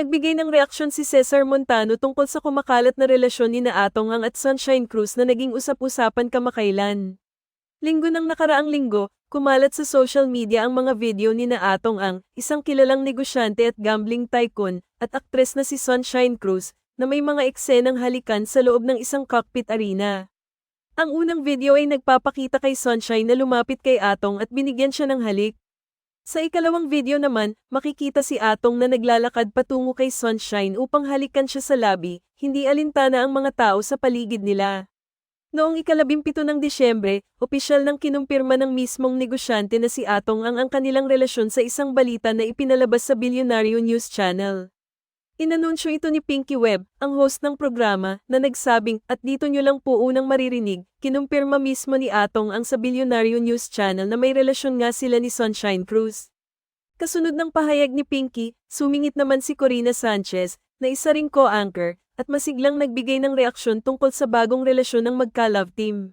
Nagbigay ng reaksyon si Cesar Montano tungkol sa kumakalat na relasyon ni na Atong Ang at Sunshine Cruz na naging usap-usapan kamakailan. Linggo ng nakaraang linggo, kumalat sa social media ang mga video ni na Atong Ang, isang kilalang negosyante at gambling tycoon, at aktres na si Sunshine Cruz, na may mga eksenang halikan sa loob ng isang cockpit arena. Ang unang video ay nagpapakita kay Sunshine na lumapit kay Atong at binigyan siya ng halik. Sa ikalawang video naman, makikita si Atong na naglalakad patungo kay Sunshine upang halikan siya sa labi, hindi alintana ang mga tao sa paligid nila. Noong ikalabimpito ng Disyembre, opisyal nang kinumpirma ng mismong negosyante na si Atong ang ang kanilang relasyon sa isang balita na ipinalabas sa Billionaire News Channel. Inanunsyo ito ni Pinky Webb, ang host ng programa, na nagsabing, at dito nyo lang po unang maririnig, kinumpirma mismo ni Atong ang sa Billionaire News Channel na may relasyon nga sila ni Sunshine Cruz. Kasunod ng pahayag ni Pinky, sumingit naman si Corina Sanchez, na isa ring co-anchor, at masiglang nagbigay ng reaksyon tungkol sa bagong relasyon ng magka-love team.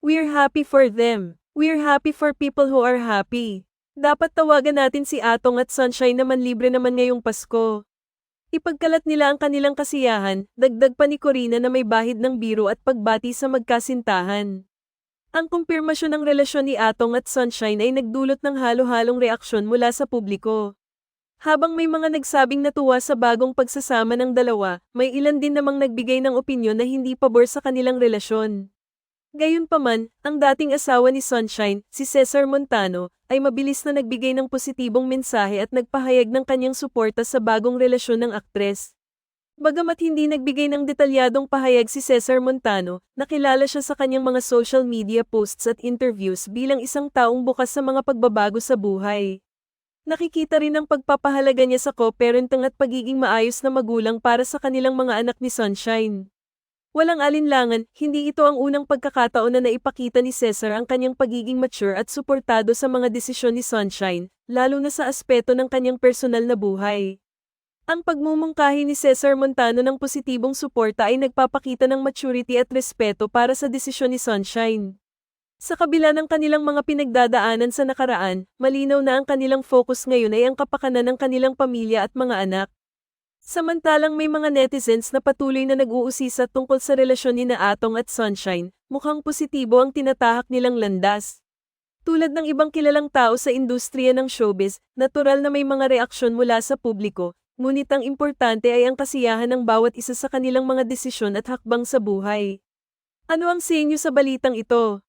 We're happy for them. We're happy for people who are happy. Dapat tawagan natin si Atong at Sunshine naman libre naman ngayong Pasko. Ipagkalat nila ang kanilang kasiyahan, dagdag pa ni Corina na may bahid ng biro at pagbati sa magkasintahan. Ang kumpirmasyon ng relasyon ni Atong at Sunshine ay nagdulot ng halo-halong reaksyon mula sa publiko. Habang may mga nagsabing natuwa sa bagong pagsasama ng dalawa, may ilan din namang nagbigay ng opinyon na hindi pabor sa kanilang relasyon. Gayunpaman, ang dating asawa ni Sunshine, si Cesar Montano, ay mabilis na nagbigay ng positibong mensahe at nagpahayag ng kanyang suporta sa bagong relasyon ng aktres. Bagamat hindi nagbigay ng detalyadong pahayag si Cesar Montano, nakilala siya sa kanyang mga social media posts at interviews bilang isang taong bukas sa mga pagbabago sa buhay. Nakikita rin ang pagpapahalaga niya sa co-parenting at pagiging maayos na magulang para sa kanilang mga anak ni Sunshine. Walang alinlangan, hindi ito ang unang pagkakataon na naipakita ni Cesar ang kanyang pagiging mature at suportado sa mga desisyon ni Sunshine, lalo na sa aspeto ng kanyang personal na buhay. Ang pagmumungkahi ni Cesar Montano ng positibong suporta ay nagpapakita ng maturity at respeto para sa desisyon ni Sunshine. Sa kabila ng kanilang mga pinagdadaanan sa nakaraan, malinaw na ang kanilang focus ngayon ay ang kapakanan ng kanilang pamilya at mga anak. Samantalang may mga netizens na patuloy na nag-uusisa tungkol sa relasyon ni na Atong at Sunshine, mukhang positibo ang tinatahak nilang landas. Tulad ng ibang kilalang tao sa industriya ng showbiz, natural na may mga reaksyon mula sa publiko, ngunit ang importante ay ang kasiyahan ng bawat isa sa kanilang mga desisyon at hakbang sa buhay. Ano ang sa inyo sa balitang ito?